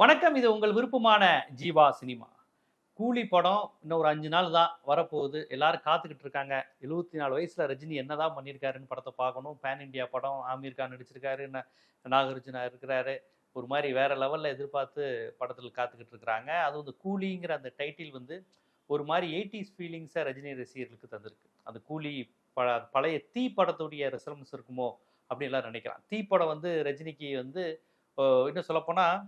வணக்கம் இது உங்கள் விருப்பமான ஜீவா சினிமா. கூலி படம் இன்னும் ஒரு அஞ்சு நாள் தான் வரப்போகுது. எல்லாரும் காத்துக்கிட்டு இருக்காங்க. எழுபத்தி நாலு வயசுல ரஜினி என்னதான் பண்ணியிருக்காருன்னு படத்தை பார்க்கணும். பேன் இண்டியா படம் ஆமீர் கான் நடிச்சிருக்காரு நாகார்ஜுனா இருக்கிறாரு. ஒரு மாதிரி வேற லெவல்ல எதிர்பார்த்து படத்தில் காத்துக்கிட்டு இருக்கிறாங்க. அதுவும் வந்து கூலிங்கிற அந்த டைட்டில் வந்து ஒரு மாதிரி எயிட்டிஸ் ஃபீலிங்ஸை ரஜினி ரசிகர்களுக்கு தந்திருக்கு. அந்த கூலி ப பழைய தீ படத்துடைய ரெசலன்ஸ் இருக்குமோ அப்படின்லாம் நினைக்கிறான் தீ படம் வந்து ரஜினிக்கு வந்து இன்னும் சொல்லப்போனால்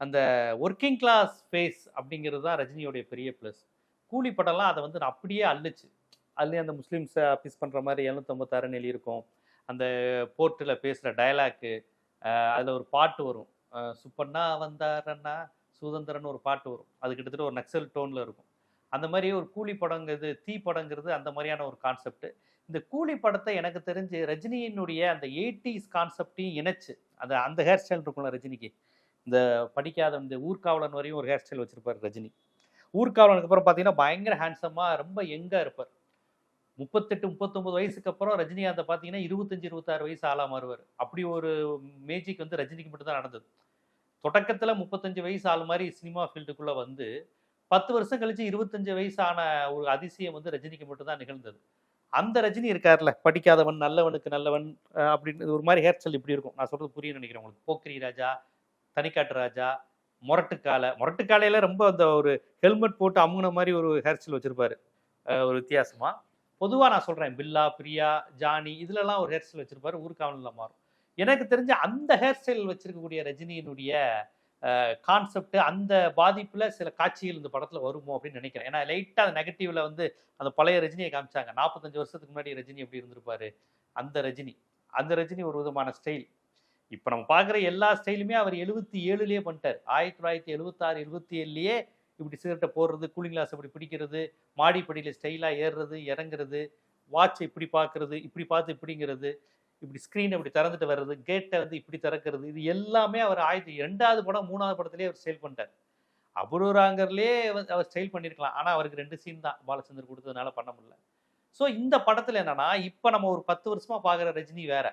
அந்த ஒர்க்கிங் கிளாஸ் ஃபேஸ் அப்படிங்கிறது தான் ரஜினியோடைய பெரிய ப்ளஸ் கூலி படம்லாம் அதை வந்து அப்படியே அள்ளுச்சு. அதுலேயே அந்த முஸ்லீம்ஸை அபீஸ் பண்ணுற மாதிரி எழுநூத்தம்பத்தாறுன்னு எழுதியிருக்கும் அந்த போர்ட்டில் பேசுகிற டயலாக்கு அதில் ஒரு பாட்டு வரும். சுப்பண்ணா வந்தாரண்ணா சுதந்திரன்னு ஒரு பாட்டு வரும். அது கிட்டத்தட்ட ஒரு நக்சல் டோனில் இருக்கும். அந்த மாதிரி ஒரு கூலி படங்கிறது தீ படங்கிறது அந்த மாதிரியான ஒரு கான்செப்ட் இந்த கூலி படத்தை எனக்கு தெரிஞ்சு ரஜினியினுடைய அந்த எயிட்டிஸ் கான்செப்டையும் இணைச்சு. அந்த அந்த ஹேர் ஸ்டைல் இருக்கும்ல ரஜினிக்கு. இந்த படிக்காத இந்த ஊர்காவலன் வரையும் ஒரு ஹேர் ஸ்டைல் வச்சிருப்பார் ரஜினி. ஊர்காவலனுக்கு அப்புறம் பார்த்தீங்கன்னா பயங்கர ஹேண்ட்ஸமாக ரொம்ப எங்காக இருப்பார். முப்பத்தெட்டு முப்பத்தொம்பது வயசுக்கு அப்புறம் ரஜினிகாந்தை பார்த்தீங்கன்னா இருபத்தஞ்சி இருபத்தாறு வயசு ஆளாக மாறுவார். அப்படி ஒரு மேஜிக் வந்து ரஜினிக்கு மட்டும் தான் நடந்தது. தொடக்கத்தில் முப்பத்தஞ்சு வயசு ஆள் மாதிரி சினிமா ஃபீல்டுக்குள்ளே வந்து பத்து வருஷம் கழிச்சு இருபத்தஞ்சு வயசான ஒரு அதிசயம் வந்து ரஜினிக்கு மட்டும் தான் நிகழ்ந்தது. அந்த ரஜினி இருக்கார்ல படிக்காதவன் நல்லவனுக்கு நல்லவன் அப்படின்னு ஒரு மாதிரி ஹேர் ஸ்டைல் இப்படி இருக்கும். நான் சொல்றது புரியும் நினைக்கிறேன் உங்களுக்கு. போக்கிரி ராஜா தனிக்காட்டு ராஜா முரட்டுக்காலை. முரட்டுக்காலையில ரொம்ப அந்த ஒரு ஹெல்மெட் போட்டு அமுங்கின மாதிரி ஒரு ஹேர் ஸ்டைல் வச்சிருப்பாரு. ஒரு வித்தியாசமா. பொதுவாக நான் சொல்கிறேன் பில்லா பிரியா ஜானி இதுலலாம் ஒரு ஹேர் ஸ்டைல் வச்சிருப்பாரு ஊர்காவலில் மாறும். எனக்கு தெரிஞ்ச அந்த ஹேர் ஸ்டைல் வச்சிருக்கக்கூடிய ரஜினியினுடைய கான்செப்ட் அந்த பாதிப்பில் சில காட்சிகள் இந்த படத்தில் வருமோ அப்படின்னு நினைக்கிறேன். ஏன்னா லைட்டாக அந்த நெகட்டிவ்ல வந்து அந்த பழைய ரஜினியை காமிச்சாங்க. நாற்பத்தஞ்சு வருஷத்துக்கு முன்னாடி ரஜினி எப்படி இருந்திருப்பாரு? அந்த ரஜினி. அந்த ரஜினி ஒரு விதமான ஸ்டைல் இப்போ நம்ம பார்க்குற எல்லா ஸ்டைலுமே அவர் எழுபத்தி ஏழுலேயே பண்ணிட்டார். ஆயிரத்தி தொள்ளாயிரத்தி எழுபத்தாறு எழுபத்தி ஏழுலேயே இப்படி சிகரெட்டை போடுறது கூலிங் கிளாஸ் இப்படி பிடிக்கிறது மாடிப்படியில் ஸ்டைலாக ஏறுறது இறங்குறது வாட்ச் இப்படி பார்க்குறது இப்படி பார்த்து இப்படிங்கிறது இப்படி ஸ்க்ரீன் இப்படி திறந்துட்டு வர்றது கேட்டை வந்து இப்படி திறக்கிறது இது எல்லாமே அவர் ஆயிரத்தி ரெண்டாவது படம் மூணாவது படத்துலேயே அவர் ஸ்டைல் பண்ணிட்டார். அபூர்வராங்கர்லேயே வந்து அவர் ஸ்டைல் பண்ணியிருக்கலாம் ஆனால் அவருக்கு ரெண்டு சீன் தான் பாலச்சந்தர் கொடுத்ததுனால பண்ண முடியல. ஸோ இந்த படத்தில் என்னன்னா இப்போ நம்ம ஒரு பத்து வருஷமா பார்க்குற ரஜினி வேற.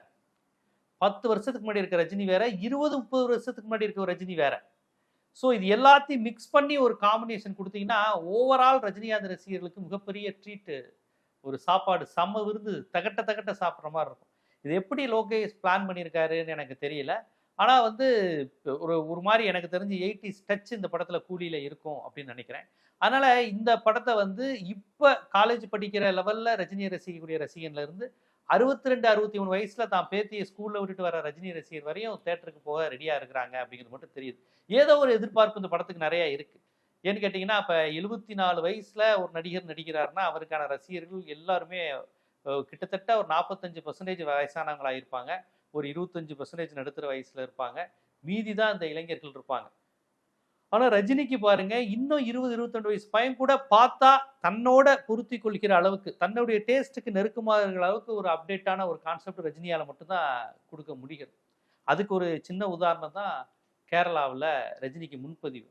பத்து வருஷத்துக்கு முன்னாடி இருக்க ரஜினி வேற இருபது முப்பது வருஷத்துக்கு முன்னாடி இருக்க ரஜினி வேற. ஸோ இது எல்லாத்தையும் மிக்ஸ் பண்ணி ஒரு காம்பினேஷன் கொடுத்தீங்கன்னா ஓவரால் ரஜினிகாந்த் ரசிகர்களுக்கு மிகப்பெரிய ட்ரீட்டு ஒரு சாப்பாடு செம்ம விருந்து தகட்ட தகட்ட சாப்பிட்ற மாதிரி இருக்கும். இது எப்படி லோகேஷ் பிளான் பண்ணியிருக்காருன்னு எனக்கு தெரியல. ஆனால் வந்து ஒரு ஒரு மாதிரி எனக்கு தெரிஞ்சு எயிட்டிஸ் டச் இந்த படத்தில் கூலியில் இருக்கும் அப்படின்னு நினைக்கிறேன். அதனால் இந்த படத்தை வந்து இப்போ காலேஜ் படிக்கிற லெவலில் ரஜினியை ரசிக்கக்கூடிய ரசிகன்லேருந்து அறுபத்தி ரெண்டு அறுபத்தி மூணு வயசுல தான் பேத்தியை ஸ்கூல்ல விட்டுட்டு வர ரஜினி ரசிகர் வரையும் தேட்டருக்கு போக ரெடியா இருக்கிறாங்க அப்படிங்கிறது மட்டும் தெரியுது. ஏதோ ஒரு எதிர்பார்ப்பு இந்த படத்துக்கு நிறைய இருக்கு. ஏன்னு கேட்டிங்கன்னா இப்போ எழுபத்தி நாலு வயசுல ஒரு நடிகர் நடிக்கிறாருன்னா அவருக்கான ரசிகர்கள் எல்லாருமே கிட்டத்தட்ட ஒரு நாற்பத்தஞ்சு பர்சன்டேஜ் வயசானவங்களாக இருப்பாங்க ஒரு இருபத்தஞ்சு பர்சன்டேஜ் நடுத்தர வயசில் இருப்பாங்க. மீதி தான் இந்த இளைஞர்கள் இருப்பாங்க. ஆனால் ரஜினிக்கு பாருங்க இன்னும் இருபது இருபத்தெண்டு வயசு பையன் கூட பார்த்தா தன்னோட பொருத்தி கொள்கிற அளவுக்கு தன்னுடைய டேஸ்ட்டுக்கு நெருக்கமாக இருக்கிற அளவுக்கு ஒரு அப்டேட்டான ஒரு கான்செப்ட் ரஜினியால் மட்டும்தான் கொடுக்க முடிகிறது. அதுக்கு ஒரு சின்ன உதாரணம் தான் கேரளாவில் ரஜினிக்கு முன்பதிவு.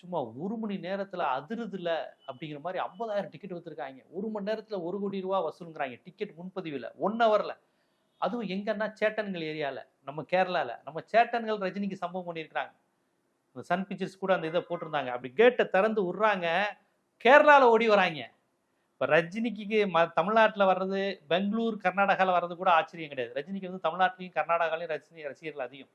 சும்மா ஒரு மணி நேரத்தில் அதிருதில் அப்படிங்கிற மாதிரி ஐம்பதாயிரம் டிக்கெட் விற்றுருக்காங்க ஒரு மணி நேரத்தில் ஒரு கோடி ரூபா வசூலுங்கிறாங்க. டிக்கெட் முன்பதிவில் ஒன் ஹவரில் அதுவும் எங்கன்னா சேட்டன்கள் ஏரியாவில் நம்ம கேரளாவில் நம்ம சேட்டன்கள் ரஜினிக்கு சம்பவம் பண்ணியிருக்கிறாங்க. சன் பிக்சர்ஸ் கூட அந்த இதை போட்டிருந்தாங்க. அப்படி கேட்டை திறந்து விட்றாங்க. கேரளாவில் ஓடி வராங்க. இப்போ ரஜினிக்கு ம தமிழ்நாட்டில் வர்றது பெங்களூர் கர்நாடகாவில் வர்றது கூட ஆச்சரியம் கிடையாது. ரஜினிக்கு வந்து தமிழ்நாட்டிலையும் கர்நாடகாலையும் ரஜினி ரசிகர்கள் அதிகம்.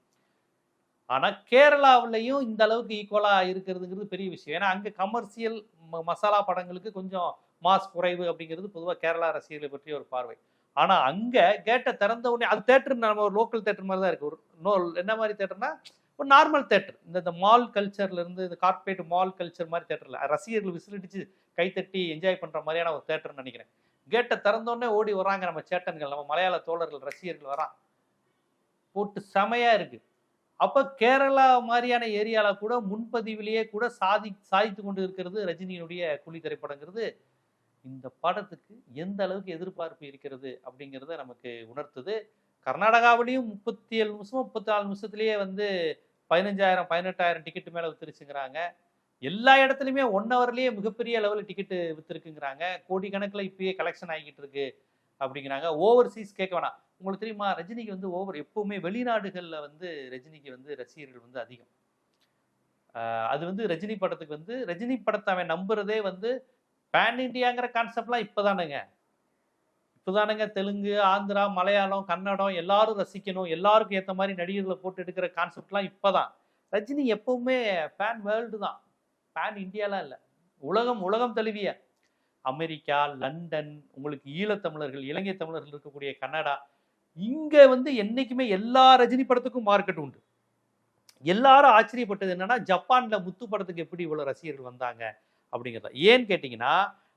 ஆனால் கேரளாவிலையும் இந்த அளவுக்கு ஈக்குவலாக இருக்கிறதுங்கிறது பெரிய விஷயம். ஏன்னா அங்கே கமர்ஷியல் மசாலா படங்களுக்கு கொஞ்சம் மாஸ் குறைவு அப்படிங்கிறது பொதுவாக கேரளா ரசிகர்களை பற்றிய ஒரு பார்வை. ஆனால் அங்கே கேட்டை திறந்த உடனே அது தேட்டர் நம்ம ஒரு லோக்கல் தேட்டர் மாதிரி தான் இருக்குது ஒரு நோ என்ன மாதிரி தேட்டர்னா ஒரு நார்மல் தேட்டர் இந்த இந்த மால் கல்ச்சர்ல இருந்து இந்த கார்பரேட் மால் கல்ச்சர் மாதிரி தேட்டர்ல ரசிகர்கள் விசிலடிச்சு கைத்தட்டி என்ஜாய் பண்ற மாதிரியான ஒரு தேட்டர்னு நினைக்கிறேன். கேட்டை திறந்தோடனே ஓடி வராங்க நம்ம சேட்டன்கள் நம்ம மலையாள தோழர்கள் ரசிகர்கள் வரான் போட்டு செமையா இருக்கு. அப்போ கேரளா மாதிரியான ஏரியாவில் கூட முன்பதிவிலேயே கூட சாதி சாதித்து கொண்டு இருக்கிறது ரஜினியினுடைய குழி திரைப்படங்கிறது. இந்த படத்துக்கு எந்த அளவுக்கு எதிர்பார்ப்பு இருக்கிறது அப்படிங்கிறத நமக்கு உணர்த்துது. கர்நாடகாவிலையும் முப்பத்தி ஏழு நிமிஷம் முப்பத்தி நாலு நிமிஷத்துலேயே வந்து பதினஞ்சாயிரம் பதினெட்டாயிரம் டிக்கெட்டு மேலே வித்துருச்சுங்கிறாங்க. எல்லா இடத்துலையுமே ஒன் ஹவர்லேயே மிகப்பெரிய லெவலில் டிக்கெட்டு வித்துருக்குங்கிறாங்க. கோடி கணக்கில் இப்பயே கலெக்ஷன் ஆகிக்கிட்டு இருக்கு அப்படிங்கிறாங்க. ஓவர்சீஸ் கேட்க வேணாம். உங்களுக்கு தெரியுமா ரஜினிக்கு வந்து ஓவர் எப்பவுமே வெளிநாடுகளில் வந்து ரஜினிக்கு வந்து ரசிகர்கள் வந்து அதிகம். அது வந்து ரஜினி படத்துக்கு வந்து ரஜினி படத்தை அவன் நம்புறதே வந்து பேன் இண்டியாங்கிற கான்செப்ட்லாம் இப்போதானுங்க. இப்போதானுங்க தெலுங்கு ஆந்திரா மலையாளம் கன்னடம் எல்லாரும் ரசிக்கணும். எல்லாருக்கும் ஏற்ற மாதிரி நடிகர்களை போட்டு எடுக்கிற கான்செப்ட்லாம் இப்போதான். ரஜினி எப்பவுமே பேன் வேர்ல்டு தான். பேன் இந்தியாலாம் இல்லை. உலகம் உலகம் தழுவிய. அமெரிக்கா லண்டன் உங்களுக்கு ஈழத்தமிழர்கள் இலங்கை தமிழர்கள் இருக்கக்கூடிய கன்னடா இங்க வந்து என்னைக்குமே எல்லா ரஜினி படத்துக்கும் மார்க்கெட் உண்டு. எல்லாரும் ஆச்சரியப்பட்டது என்னன்னா ஜப்பான்ல முத்து படத்துக்கு எப்படி இவ்வளவு ரசிகர்கள் வந்தாங்க அப்படிங்கிறத. ஏன்னு கேட்டிங்கன்னா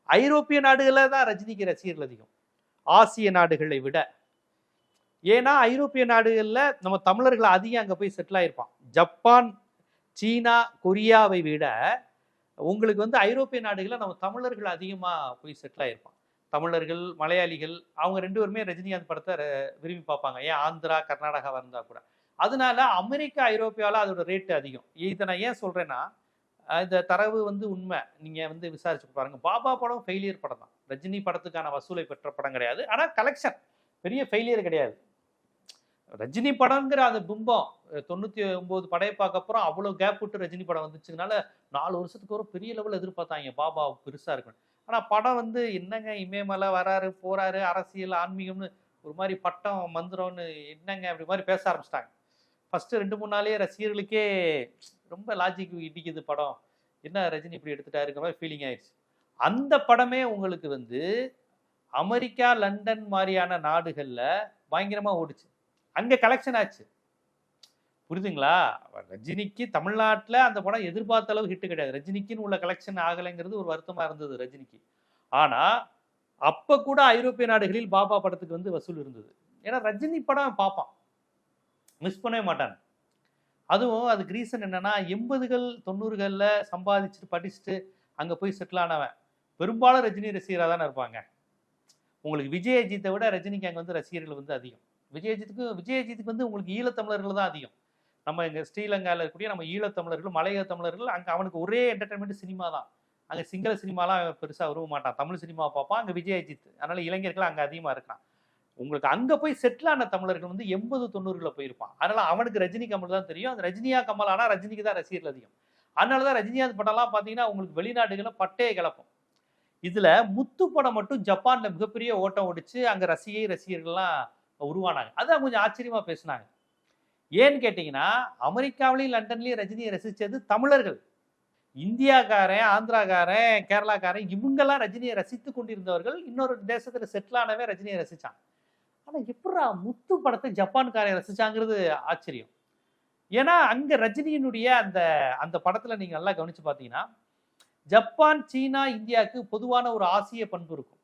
ஐரோப்பிய நாடுகளில் தான் ரஜினிக்கு ரசிகர்கள் அதிகம். ஆசிய நாடுகளை விட. ஏன்னா ஐரோப்பிய நாடுகளில் நம்ம தமிழர்கள் அதிகம் அங்கே போய் செட்டில் ஆகிருப்பான் ஜப்பான் சீனா கொரியாவை விட உங்களுக்கு வந்து ஐரோப்பிய நாடுகளில் நம்ம தமிழர்கள் அதிகமாக போய் செட்டில் ஆகிருப்பான் தமிழர்கள் மலையாளிகள் அவங்க ரெண்டு பேருமே ரஜினிகாந்த் படத்தை விரும்பி பார்ப்பாங்க. ஏன் ஆந்திரா கர்நாடகா இருந்தால் கூட. அதனால அமெரிக்கா ஐரோப்பியாவில் அதோட ரேட்டு அதிகம். இதை நான் ஏன் சொல்கிறேன்னா இந்த தரவு வந்து உண்மை. நீங்கள் வந்து விசாரிச்சு பாருங்கள் பாபா படம் ஃபெயிலியர் படம் தான் ரஜினி படத்துக்கான வசூலை பெற்ற படம் கிடையாது. ஆனால் கலெக்ஷன் பெரிய ஃபெயிலியர் கிடையாது. ரஜினி படங்கிற அந்த பிம்பம் தொண்ணூற்றி ஒம்பது படையை படையப்பாக்கு அப்புறம் அவ்வளோ கேப் விட்டு ரஜினி படம் வந்துச்சுனால நாலு வருஷத்துக்கு ஒரு பெரிய லெவலில் எதிர்பார்த்தாங்க. பாபா பெருசாக இருக்கணும் ஆனால் படம் வந்து என்னங்க இமயமலை வராரு போறாரு அரசியல் ஆன்மீகம்னு ஒரு மாதிரி பட்டம் மந்திரம்னு என்னங்க அப்படி மாதிரி பேச ஆரம்பிச்சிட்டாங்க. ஃபஸ்ட்டு ரெண்டு மூணு நாளே ரசிகர்களுக்கே ரொம்ப லாஜிக் இடிக்குது படம். என்ன ரஜினி இப்படி எடுத்துட்டாருங்கிற மாதிரி ஃபீலிங் ஆயிடுச்சு. அந்த படமே உங்களுக்கு வந்து அமெரிக்கா லண்டன் மாதிரியான நாடுகளில் பயங்கரமாக ஓடுச்சு. அங்கே கலெக்ஷன் ஆச்சு. புரியுதுங்களா? ரஜினிக்கு தமிழ்நாட்டில் அந்த படம் எதிர்பார்த்த அளவு ஹிட்டு கிடையாது. ரஜினிக்குன்னு உள்ள கலெக்ஷன் ஆகலைங்கிறது ஒரு வருத்தமாக இருந்தது ரஜினிக்கு. ஆனால் அப்போ கூட ஐரோப்பிய நாடுகளில் பாபா படத்துக்கு வந்து வசூல் இருந்தது. ஏன்னா ரஜினி படம் பார்ப்பான். மிஸ் பண்ணவே மாட்டான். அதுவும் அதுக்கு ரீசன் என்னென்னா எண்பதுகள் தொண்ணூறுகளில் சம்பாதிச்சுட்டு படிச்சுட்டு அங்கே போய் செட்டில் ஆனவன். பெரும்பாலும் ரஜினி ரசிகராக தானே இருப்பாங்க. உங்களுக்கு விஜயஜித்தை விட ரஜினிக்கு அங்கே வந்து ரசிகர்கள் வந்து அதிகம். விஜயஜித்துக்கு விஜயஜித்துக்கு வந்து உங்களுக்கு ஈழத்தமிழர்கள் தான் அதிகம். நம்ம இங்கே ஸ்ரீலங்காவில் இருக்கக்கூடிய நம்ம ஈழத்தமிழர்கள் மலைய தமிழர்கள் அங்கே அவனுக்கு ஒரே என்டர்டைன்மெண்ட் சினிமா தான். அங்கே சிங்கள சினிமாலாம் பெருசாக விரும்ப மாட்டான். தமிழ் சினிமா பார்ப்பான் அங்கே விஜயஜித். அதனால் இளைஞர்கள் அங்கே அதிகமாக இருக்கான். உங்களுக்கு அங்கே போய் செட்டில் ஆன தமிழர்கள் வந்து எண்பது தொண்ணூறுல போயிருப்பான். அதனால் அவனுக்கு ரஜினி கமல் தான் தெரியும். அந்த ரஜினியா கமல் ஆனால் ரஜினிக்கு தான் ரசிகர்கள் அதிகம். அதனால தான் ரஜினிகாந்த் படம்லாம் பார்த்தீங்கன்னா உங்களுக்கு வெளிநாடுகளில் பட்டையை கிளப்பும். இதுல முத்து படம் மட்டும் ஜப்பான்ல மிகப்பெரிய ஓட்டம் ஓடிச்சு அங்க ரசிகை ரசிகர்கள்லாம் உருவானாங்க. அதான் கொஞ்சம் ஆச்சரியமா பேசினாங்க. ஏன்னு கேட்டீங்கன்னா அமெரிக்காவிலையும் லண்டன்லயும் ரஜினியை ரசிச்சது தமிழர்கள். இந்தியாக்காரன் ஆந்திராக்காரன் கேரளாக்காரன் இவங்கெல்லாம் ரஜினியை ரசித்து கொண்டிருந்தவர்கள். இன்னொரு தேசத்துல செட்டில் ஆனவே ரஜினியை ரசிச்சான். ஆனா எப்படா முத்து படத்தை ஜப்பான்காரன் ரசிச்சாங்கிறது ஆச்சரியம். ஏன்னா அங்க ரஜினியினுடைய அந்த அந்த படத்துல நீங்க நல்லா கவனிச்சு பார்த்தீங்கன்னா ஜப்பான் சீனா இந்தியாவுக்கு பொதுவான ஒரு ஆசிய பண்பு இருக்கும்.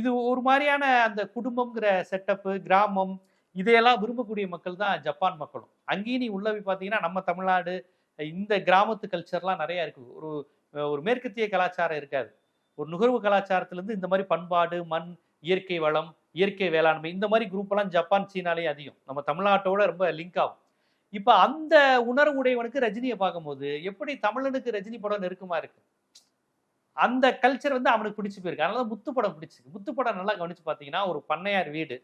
இது ஒரு மாதிரியான அந்த குடும்பங்கிற செட்டப்பு கிராமம் இதையெல்லாம் விரும்பக்கூடிய மக்கள் தான் ஜப்பான் மக்களும். அங்கேயும் நீ உள்ள போய் பார்த்தீங்கன்னா நம்ம தமிழ்நாடு இந்த கிராமத்து கல்ச்சர்லாம் நிறையா இருக்கு. ஒரு ஒரு மேற்கத்திய கலாச்சாரம் இருக்காது. ஒரு நுகர்வு கலாச்சாரத்திலேருந்து இந்த மாதிரி பண்பாடு மண் இயற்கை வளம் இயற்கை வேளாண்மை இந்த மாதிரி குரூப்பெல்லாம் ஜப்பான் சீனாலே அதிகம். நம்ம தமிழ்நாட்டோட ரொம்ப லிங்க் ஆகும். இப்போ அந்த உணர்வு உடையவனுக்கு ரஜினியை பார்க்கும்போது எப்படி தமிழனுக்கு ரஜினி படம் நெருக்கமா இருக்கு? அந்த கல்ச்சர் வந்து அவனுக்கு பிடிச்சு போயிருக்கு. அதனால முத்து படம் பிடிச்சிருக்கு. முத்து படம் நல்லா கவனிச்சு பார்த்தீங்கன்னா ஒரு பண்ணையார் வீடு.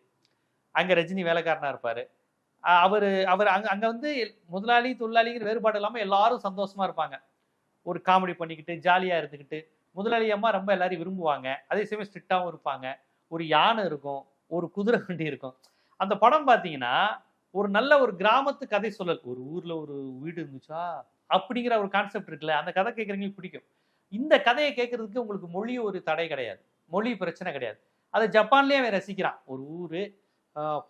அங்க ரஜினி வேலைக்காரனா இருப்பாரு. அவர் அவர் அங்க அங்க வந்து முதலாளி தொழிலாளிங்கிற வேறுபாடு இல்லாம எல்லாரும் சந்தோஷமா இருப்பாங்க. ஒரு காமெடி பண்ணிக்கிட்டு ஜாலியா இருந்துக்கிட்டு முதலாளி அம்மா ரொம்ப எல்லாரையும் விரும்புவாங்க. அதே சமயம் ஸ்ட்ரிக்டாகவும் இருப்பாங்க. ஒரு யானை இருக்கும். ஒரு குதிரை வண்டி இருக்கும். அந்த படம் பார்த்தீங்கன்னா ஒரு நல்ல ஒரு கிராமத்து கதை சொல்லல். ஒரு ஊர்ல ஒரு வீடு இருந்துச்சா? அப்படிங்கிற ஒரு கான்செப்ட் இருக்குல்ல. அந்த கதை கேட்குறவங்களுக்கு பிடிக்கும். இந்த கதையை கேட்கறதுக்கு உங்களுக்கு மொழி ஒரு தடை கிடையாது. மொழி பிரச்சனை கிடையாது. அதை ஜப்பான்லேயே அவன் ரசிக்கிறான். ஒரு ஊர்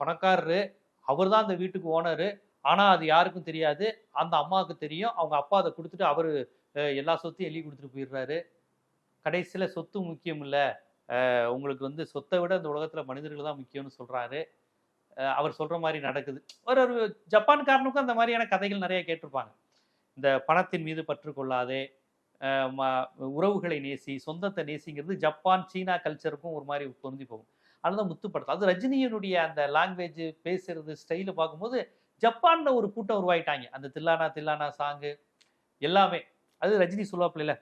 பணக்காரரு அவர் தான் அந்த வீட்டுக்கு ஓனரு. ஆனால் அது யாருக்கும் தெரியாது. அந்த அம்மாவுக்கு தெரியும். அவங்க அப்பா அதை கொடுத்துட்டு அவர் எல்லா சொத்தையும் எழுதி கொடுத்துட்டு போயிடுறாரு. கடைசியில் சொத்து முக்கியம் இல்லை. உங்களுக்கு வந்து சொத்தை விட இந்த உலகத்தில் மனிதர்கள் தான் முக்கியம்னு சொல்கிறாரு அவர் சொல்கிற மாதிரி நடக்குது. ஒரு ஒரு ஜப்பான்காரனுக்கும் அந்த மாதிரியான கதைகள் நிறைய கேட்டிருப்பாங்க. இந்த பணத்தின் மீது பற்று கொள்ளாதே ம- உறவுகளை நேசி சொந்தத்தை நேசிங்கிறது ஜப்பான் சீனா கல்ச்சருக்கும் ஒரு மாதிரி பொருந்தி போகும். அதனால தான் படத்தை அது ரஜினியினுடைய அந்த லாங்குவேஜ் பேசுறது ஸ்டைலை பார்க்கும்போது ஜப்பான்ல ஒரு கூட்டம் உருவாயிட்டாங்க. அந்த தில்லானா தில்லானா சாங்கு எல்லாமே. அது ரஜினி சொல்லுவாப்புல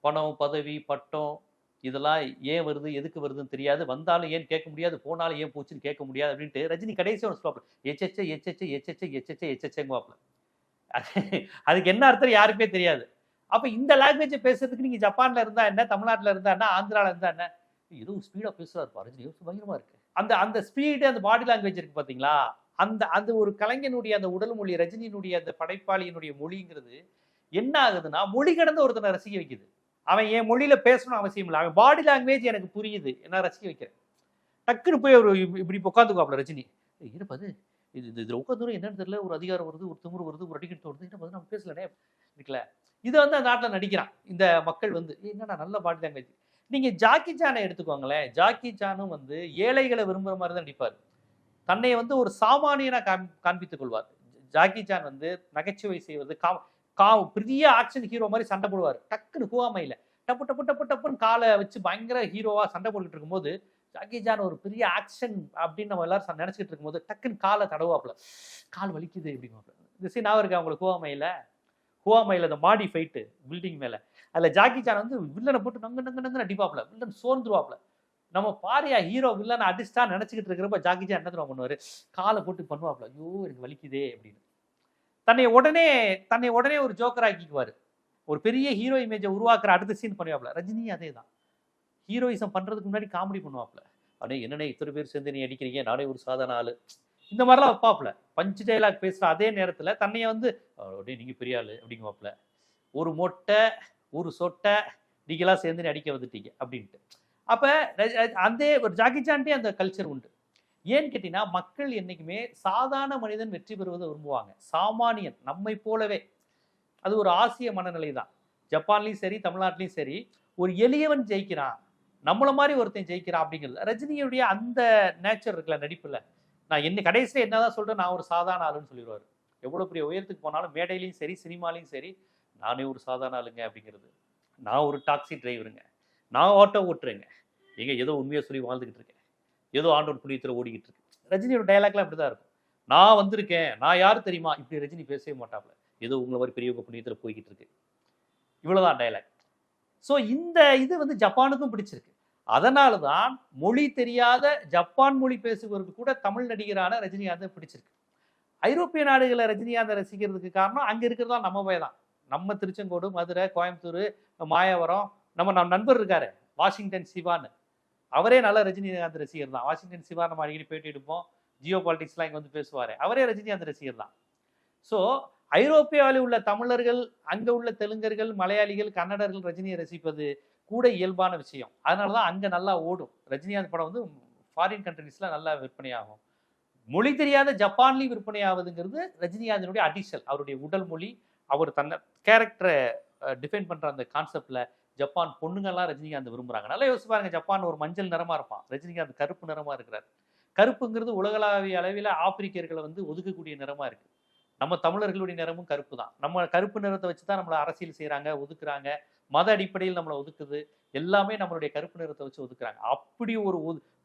பணம் பதவி பட்டம் இதெல்லாம் ஏன் வருது எதுக்கு வருதுன்னு தெரியாது. வந்தாலும் ஏன் கேட்க முடியாது போனாலும் ஏன் போச்சுன்னு கேட்க முடியாது அப்படின்ட்டு ரஜினி கடைசி ஒன்று சொல்லுவாப்புல எச்செச்ச எச்சச்ச எச்சச்ச எச்செச்ச எச்செச்சங்குவாப்புல அதுக்கு என்ன அர்த்தம் யாருக்குமே தெரியாது. அப்போ இந்த லாங்குவேஜை பேசுறதுக்கு நீங்கள் ஜப்பானில் இருந்தா என்ன தமிழ்நாட்டில் இருந்தா என்ன ஆந்திராவில் இருந்தா என்ன? ஏதோ ஸ்பீடாக பேசுறாரு பாருங்க பயங்கரமாக இருக்கு. அந்த அந்த ஸ்பீடு அந்த பாடி லாங்குவேஜ் இருக்கு பார்த்தீங்களா அந்த அந்த ஒரு கலைஞனுடைய அந்த உடல் மொழி ரஜினியினுடைய அந்த படைப்பாளியினுடைய மொழிங்கிறது என்ன ஆகுதுன்னா மொழி கடந்த ஒருத்தனை ரசிக்க வைக்குது. அவன் என் மொழியில பேசணும் அவசியம் இல்லை. அவன் பாடி லாங்குவேஜ் எனக்கு புரியுது. என்ன ரசிக்க வைக்கிறேன்? டக்குன்னு போய் ஒரு இப்படி உட்காந்துக்குவாப்ல ரஜினி. இருப்பது இது இது இதில் உட்காந்து என்னன்னு தெரியல. ஒரு அதிகாரம் வருது ஒரு திமுரு வருது ஒரு அடிக்கடி வருது. என்ன நம்ம பேசலனே. இருக்குல்ல. இதை வந்து அந்த நாட்டில் நடிக்கிறான். இந்த மக்கள் வந்து என்னடா நல்ல பாடி லாங்குவேஜ் நீங்கள் ஜாக்கி சானை எடுத்துக்கோங்களேன். ஜாக்கி சானும் வந்து ஏழைகளை விரும்புகிற மாதிரி தான் நடிப்பார். தன்னை வந்து ஒரு சாமானியனாக காம் காண்பித்துக் கொள்வார். ஜாக்கி சான் வந்து நகைச்சுவை செய்வது கா கா பெரிய ஆக்ஷன் ஹீரோ மாதிரி சண்டை போடுவார். டக்குன்னு குவாமையில். டப்பு டப்பு டப்பு டப்புன்னு காலை வச்சு பயங்கர ஹீரோவாக சண்டை போட்டுக்கிட்டு இருக்கும்போது ஜாக்கி ஜான் ஒரு பெரிய ஆக்ஷன் அப்படின்னு நம்ம எல்லாரும் நினச்சிக்கிட்டு இருக்கும்போது டக்குன்னு காலை தடவாப்புல கால் வலிக்குது அப்படிங்குவாப்புல. இந்த சீன் நான் இருக்கா உங்களுக்கு குவாமையில்? குவாமையில் அந்த மாடி ஃபைட்டு பில்டிங் மேலே. அதில் ஜாக்கி சான் வந்து வில்லனை போட்டு நங்கு நங்கு நங்கு அடிப்பாப்புல. வில்லன் சோர்ந்துருவாப்புல. நம்ம பாரியா ஹீரோ வில்லனை அடிச்சுட்டா நினச்சிக்கிட்டு இருக்கிறப்ப ஜாக்கி ஜான் என்ன தெரியுமா பண்ணுவார்? காலை போட்டு பண்ணுவாப்புல. ஐயோ எனக்கு வலிக்குதே அப்படின்னு. தன்னை உடனே தன்னை உடனே ஒரு ஜோக்கர் ஆக்கிக்குவார். ஒரு பெரிய ஹீரோ இமேஜை உருவாக்குற அடுத்த சீன் பண்ணுவாப்புல. ரஜினி அதே தான் ஹீரோயிசம் பண்ணுறதுக்கு முன்னாடி காமெடி பண்ணுவாப்ல அப்படியே என்னென்ன இத்தனை பேர் சேர்ந்து நீ அடிக்கிறீங்க? நானே ஒரு சாதாரண ஆள். இந்த மாதிரிலாம் வைப்பாப்ல பஞ்சு டைலாக் பேசுகிற அதே நேரத்தில் தன்னையை வந்து அப்படியே நீங்கள் பெரிய ஆள் அப்படிங்குவாப்ல ஒரு மொட்டை ஒரு சொட்டை நீங்களாம் சேர்ந்து அடிக்க வந்துட்டீங்க அப்படின்ட்டு. அப்போ அந்த ஒரு ஜாக்கி சாண்டே அந்த கல்ச்சர் உண்டு. ஏன்னு கேட்டீங்கன்னா மக்கள் என்றைக்குமே சாதாரண மனிதன் வெற்றி பெறுவதை விரும்புவாங்க. சாமானியன் நம்மை போலவே. அது ஒரு ஆசிய மனநிலை தான் ஜப்பான்லேயும் சரி தமிழ்நாட்டிலையும் சரி ஒரு எளியவன் ஜெயிக்கிறான். நம்மள மாதிரி ஒருத்தன் ஜெயிக்கிறான் அப்படிங்கிறது. ரஜினியுடைய அந்த நேச்சர் இருக்குல்ல நடிப்பில். நான் என்ன கடைசியில் என்னதான் சொல்கிறேன் நான் ஒரு சாதாரண ஆளுன்னு சொல்லிடுவார். எவ்வளோ பெரிய உயரத்துக்கு போனாலும் மேடையிலையும் சரி சினிமாலையும் சரி நானே ஒரு சாதாரண ஆளுங்க அப்படிங்கிறது. நான் ஒரு டாக்ஸி டிரைவருங்க. நான் ஆட்டோ ஓட்டுறேங்க. நீங்கள் ஏதோ உண்மையாக சொல்லி வாழ்ந்துக்கிட்டு இருக்கேன் ஏதோ ஆண்டோர் புண்ணியத்தில் ஓடிக்கிட்டு இருக்கு. ரஜினியோட டைலாக்லாம் அப்படி தான் இருக்கும். நான் வந்திருக்கேன். நான் யார் தெரியுமா? இப்படி ரஜினி பேசவே மாட்டாப்ல. ஏதோ உங்களை மாதிரி பெரியவங்க புண்ணியத்தில் போய்கிட்டு இருக்கு. இவ்வளோதான் டைலாக் ஸோ இந்த இது வந்து ஜப்பானுக்கும் பிடிச்சிருக்கு. அதனால தான் மொழி தெரியாத ஜப்பான் மொழி பேசுகிறது கூட தமிழ் நடிகரான ரஜினிகாந்தை பிடிச்சிருக்கு. ஐரோப்பிய நாடுகளை ரஜினிகாந்தை ரசிக்கிறதுக்கு காரணம் அங்கே இருக்கிறதா நம்ம போய் தான். நம்ம திருச்செங்கோடு மதுரை கோயம்புத்தூர் மாயவரம் நம்ம நம் நண்பர் இருக்காரு வாஷிங்டன் சிவான்னு. அவரே நல்ல ரஜினிகாந்த் ரசிகர் தான். வாஷிங்டன் சிவா நம்ம அடிக்கடி பேட்டி எடுப்போம். ஜியோ பாலிட்டிக்ஸ்லாம் இங்கே வந்து பேசுவார். அவரே ரஜினிகாந்த் ரசிகர் தான். ஸோ ஐரோப்பியாவில் உள்ள தமிழர்கள் அங்கே உள்ள தெலுங்கர்கள் மலையாளிகள் கன்னடர்கள் ரஜினியை ரசிப்பது கூட இயல்பான விஷயம். அதனால தான் அங்கே நல்லா ஓடும். ரஜினிகாந்த் படம் வந்து ஃபாரின் கண்ட்ரிஸில் நல்லா விற்பனையாகும். மொழி தெரியாத ஜப்பான்லேயும் விற்பனை ஆகுதுங்கிறது ரஜினிகாந்தினுடைய அடிஷல் அவருடைய உடல் மொழி அவர் தன்னை கேரக்டரை டிஃபைன் பண்ணுற அந்த கான்செப்டில் ஜப்பான் பொண்ணுங்கள்லாம் ரஜினிகாந்த் விரும்புகிறாங்க நல்லா யோசிச்சு பாருங்க ஜப்பான் ஒரு மஞ்சள் நிறமாக இருப்பான். ரஜினிகாந்த் கருப்பு நிறமாக இருக்கிறார். கருப்புங்கிறது உலகளாவிய அளவில் ஆப்பிரிக்கர்களை வந்து ஒதுக்கக்கூடிய நிறமாக இருக்குது நம்ம தமிழர்களுடைய நிறமும் கருப்பு தான். நம்ம கருப்பு நிறத்தை வச்சு தான் நம்மளை அரசியல் செய்கிறாங்க ஒதுக்குறாங்க. மத அடிப்படையில் நம்மளை ஒதுக்குது. எல்லாமே நம்மளுடைய கருப்பு நிறத்தை வச்சு ஒதுக்குறாங்க. அப்படி ஒரு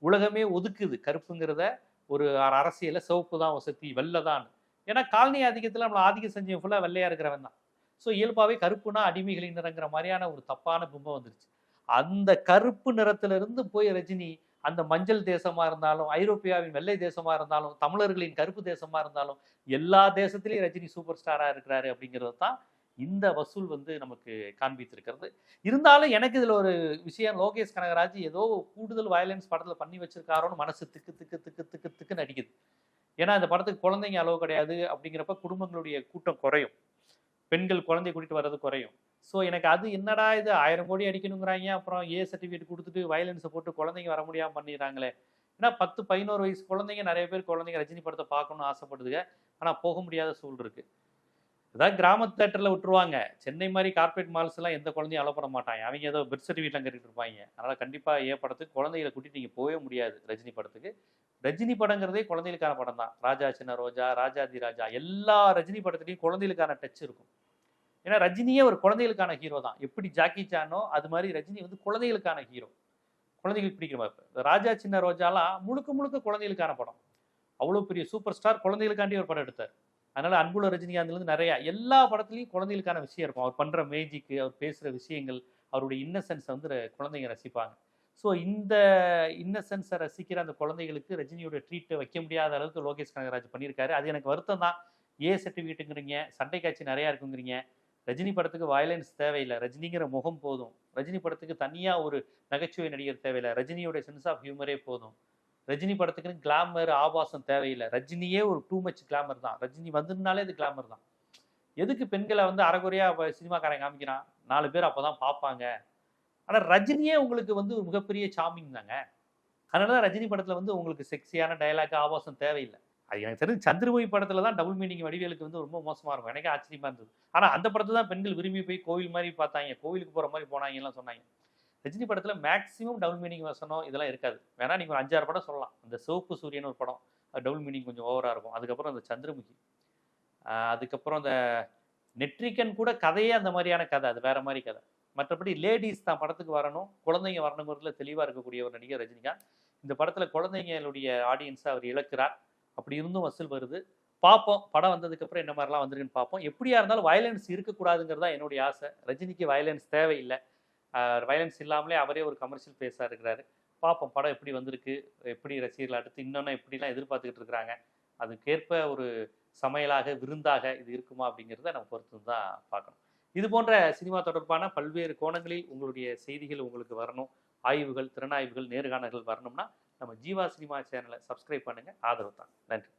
உலகமே ஒதுக்குது. கருப்புங்கிறத ஒரு அரசியலை சிவப்பு தான் வசதி வெள்ளை தான். ஏன்னா காலனி ஆதிக்கத்தில் நம்மளை ஆதிக்கம் செஞ்சவன் ஃபுல்லாக வெள்ளையாக இருக்கிறவன் தான். ஸோ இயல்பாகவே கருப்புனா அடிமைகளின் நிறங்கிற மாதிரியான ஒரு தப்பான பிம்பம் வந்துருச்சு. அந்த கருப்பு நிறத்திலிருந்து போய் ரஜினி அந்த மஞ்சள் தேசமா இருந்தாலும் ஐரோப்பியாவின் வெள்ளை தேசமா இருந்தாலும் தமிழர்களின் கருப்பு தேசமா இருந்தாலும் எல்லா தேசத்திலையும் ரஜினி சூப்பர் ஸ்டாரா இருக்கிறாரு அப்படிங்கிறது தான் இந்த வசூல் வந்து நமக்கு காண்பித்திருக்கிறது. இருந்தாலும் எனக்கு இதுல ஒரு விஷயம் லோகேஷ் கனகராஜ் ஏதோ கூடுதல் வயலன்ஸ் படத்துல பண்ணி வச்சிருக்காரோன்னு மனசு திக்கு திக்கு திக்கு திக்கு திக்குன்னு அடிக்குது. ஏன்னா இந்த படத்துக்கு குழந்தைங்க அளவு கிடையாது அப்படிங்கிறப்ப குடும்பங்களுடைய கூட்டம் குறையும். பெண்கள் குழந்தை கூட்டிட்டு வர்றது குறையும். ஸோ எனக்கு அது என்னடா இது? ஆயிரம் கோடி அடிக்கணுங்கிறாங்க. அப்புறம் ஏ சர்டிஃபிகேட் கொடுத்துட்டு வயலன்ஸை போட்டு குழந்தைங்க வர முடியாமல் பண்ணிடுறாங்களே. ஏன்னா பத்து பதினோரு வயசு குழந்தைங்க நிறைய பேர் குழந்தைங்க ரஜினி படத்தை பார்க்கணும்னு ஆசைப்படுதுங்க. ஆனால் போக முடியாத சூழ் இருக்கு. ஏதாவது கிராம தேட்டரில் விட்டுருவாங்க. சென்னை மாதிரி கார்பரேட் மால்ஸ் எல்லாம் எந்த குழந்தையும் அலப்பட மாட்டாங்க. அவங்க ஏதோ பெர்த் சர்டிஃபிகேட்லாம் கட்டிட்டு இருப்பாங்க. அதனால் கண்டிப்பாக ஏ படத்துக்கு குழந்தைகளை கூட்டிட்டு நீங்கள் போகவே முடியாது ரஜினி படத்துக்கு. ரஜினி படங்கிறதே குழந்தைகளுக்கான படம் தான். ராஜா சின்ன ரோஜா ராஜாதி ராஜா எல்லா ரஜினி படத்துலையும் குழந்தைகளுக்கான டச் இருக்கும். ஏன்னா ரஜினியே ஒரு குழந்தைகளுக்கான ஹீரோ தான். எப்படி ஜாக்கி சானோ அது மாதிரி ரஜினி வந்து குழந்தைகளுக்கான ஹீரோ குழந்தைகளுக்கு பிடிக்கிற மாதிரி. ராஜா சின்ன ரோஜாலாம் முழுக்க முழுக்க குழந்தைகளுக்கான படம். அவ்வளோ பெரிய சூப்பர் ஸ்டார் குழந்தைகளுக்காண்டி ஒரு படம் எடுத்தார். அதனால அன்புள்ள ரஜினிகாந்த்லேருந்து நிறையா எல்லா படத்துலையும் குழந்தைகளுக்கான விஷயம் இருக்கும். அவர் பண்ணுற மேஜிக்கு அவர் பேசுகிற விஷயங்கள் அவருடைய இன்னசென்ஸை வந்து குழந்தைங்க ரசிப்பாங்க. ஸோ இந்த இன்னசென்ஸை ரசிக்கிற அந்த குழந்தைகளுக்கு ரஜினியோட ட்ரீட்டை வைக்க முடியாத அளவுக்கு லோகேஷ் கனகராஜ் பண்ணியிருக்காரு. அது எனக்கு வருத்தம் தான். ஏ சர்டிஃபிகேட்டுங்கிறீங்க சண்டை காட்சி நிறையா இருக்குங்கிறீங்க. ரஜினி படத்துக்கு வயலன்ஸ் தேவையில்லை. ரஜினிங்கிற முகம் போதும். ரஜினி படத்துக்கு தனியாக ஒரு நகைச்சுவை நடிகர் தேவையில்லை. ரஜினியோட சென்ஸ் ஆஃப் ஹியூமரே போதும். ரஜினி படத்துக்குன்னு கிளாமர் ஆபாசம் தேவையில்லை. ரஜினியே ஒரு டூ மச் கிளாமர் தான். ரஜினி வந்திருந்தாலே இது கிளாமர் தான். எதுக்கு பெண்களை வந்து அறகுறையாக இப்போ சினிமாக்காரன் காமிக்கிறான் நாலு பேர் அப்பதான் பார்ப்பாங்க. ஆனால் ரஜினியே உங்களுக்கு வந்து ஒரு மிகப்பெரிய சாமிங் தாங்க. அதனாலதான் ரஜினி படத்தில் வந்து உங்களுக்கு செக்ஸியான டயலாக் ஆபாசம் தேவையில்லை. அது எனக்கு தெரிஞ்சு சந்திரமுகி படத்துல தான் டபுள் மீனிங் வடிவேலுக்கு வந்து ரொம்ப மோசமாக இருக்கும். எனக்கு ஆச்சரியமாக இருந்தது. ஆனால் அந்த படத்தை தான் பெண்கள் விரும்பி போய் கோவில் மாதிரி பார்த்தாங்க. கோவிலுக்கு போகிற மாதிரி போனாங்க எல்லாம் சொன்னாங்க. ரஜினி படத்தில் மேக்ஸிமம் டபுள் மீனிங் வசனம் இதெல்லாம் இருக்காது. வேணா நீங்கள் ஒரு அஞ்சாறு படம் சொல்லலாம். இந்த சிவப்பு சூரியன் ஒரு படம். டபுள் மீனிங் கொஞ்சம் ஓவராக இருக்கும். அதுக்கப்புறம் அந்த சந்திரமுகி. அதுக்கப்புறம் அந்த நெட்ரிக்கன் கூட கதையே அந்த மாதிரியான கதை. அது வேற மாதிரி கதை. மற்றபடி லேடிஸ் தான் படத்துக்கு வரணும். குழந்தைங்க வரணுங்கிறதுல தெளிவாக இருக்கக்கூடிய ஒரு நடிகர் ரஜினிகாந்த். இந்த படத்தில் குழந்தைங்களுடைய ஆடியன்ஸை அவர் இழக்கிறார். அப்படி இருந்தும் வசூல் வருது. பார்ப்போம். படம் வந்ததுக்கு அப்புறம் என்ன மாதிரிலாம் வந்திருக்குன்னு பார்ப்போம். எப்படியா இருந்தாலும் வயலன்ஸ் இருக்கக்கூடாதுங்கிறது தான் என்னுடைய ஆசை. ரஜினிக்கு வயலன்ஸ் தேவையில்லை. வயலன்ஸ் இல்லாமலே அவரே ஒரு கமர்ஷியல் பேஸாக இருக்கிறாரு. பார்ப்போம். படம் எப்படி வந்திருக்கு? எப்படி ரசிகர்கள் அடுத்து இன்னொன்று எப்படிலாம் எதிர்பார்த்துக்கிட்டு இருக்கிறாங்க? அதுக்கேற்ப ஒரு சமையலாக விருந்தாக இது இருக்குமா அப்படிங்கிறத நம்ம பொறுத்து தான் பார்க்கணும். இது போன்ற சினிமா தொடர்பான பல்வேறு கோணங்களில் உங்களுடைய செய்திகள் உங்களுக்கு வரணும். ஆய்வுகள் திறனாய்வுகள் நேர்காணல்கள் வரணும்னா நம்ம ஜீவா சினிமா சேனலை சப்ஸ்கிரைப் பண்ணுங்க. ஆதரவு தான் நன்றி.